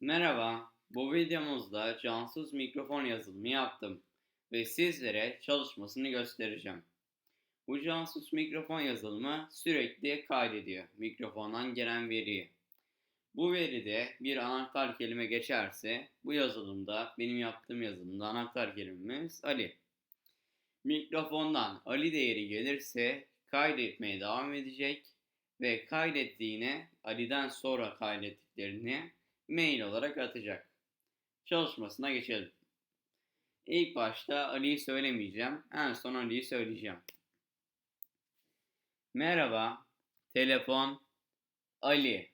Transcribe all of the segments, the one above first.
Merhaba, bu videomuzda cansız mikrofon yazılımı yaptım ve sizlere çalışmasını göstereceğim. Bu cansız mikrofon yazılımı sürekli kaydediyor mikrofondan gelen veriyi. Bu veride bir anahtar kelime geçerse bu yazılımda benim yaptığım yazılımda anahtar kelimemiz Ali. Mikrofondan Ali değeri gelirse kaydetmeye devam edecek ve kaydettiğine Ali'den sonra kaydettiklerini mail olarak atacak. Çalışmasına geçelim. İlk başta Ali'yi söylemeyeceğim. En son Ali'yi söyleyeceğim. Merhaba. Telefon Ali.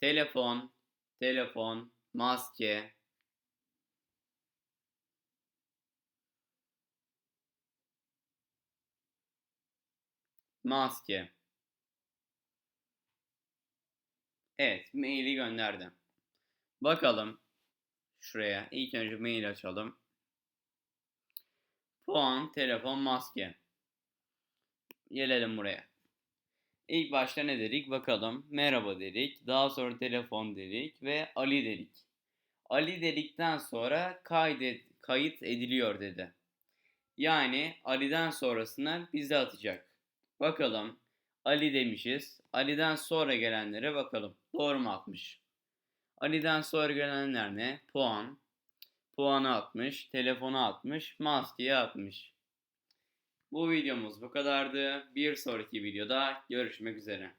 Telefon, telefon, maske. Maske. Evet, maili gönderdim. Bakalım şuraya. İlk önce mail açalım. Puan, telefon, maske. Gelelim buraya. İlk başta ne dedik bakalım. Merhaba dedik. Daha sonra telefon dedik ve Ali dedik. Ali dedikten sonra kaydet, kayıt ediliyor dedi. Yani Ali'den sonrasını bize atacak. Bakalım Ali demişiz. Ali'den sonra gelenlere bakalım. Doğru mu atmış? Ali'den sonra gelenler ne? Puan. Puanı atmış, telefonu atmış, maskeyi atmış. Bu videomuz bu kadardı. Bir sonraki videoda görüşmek üzere.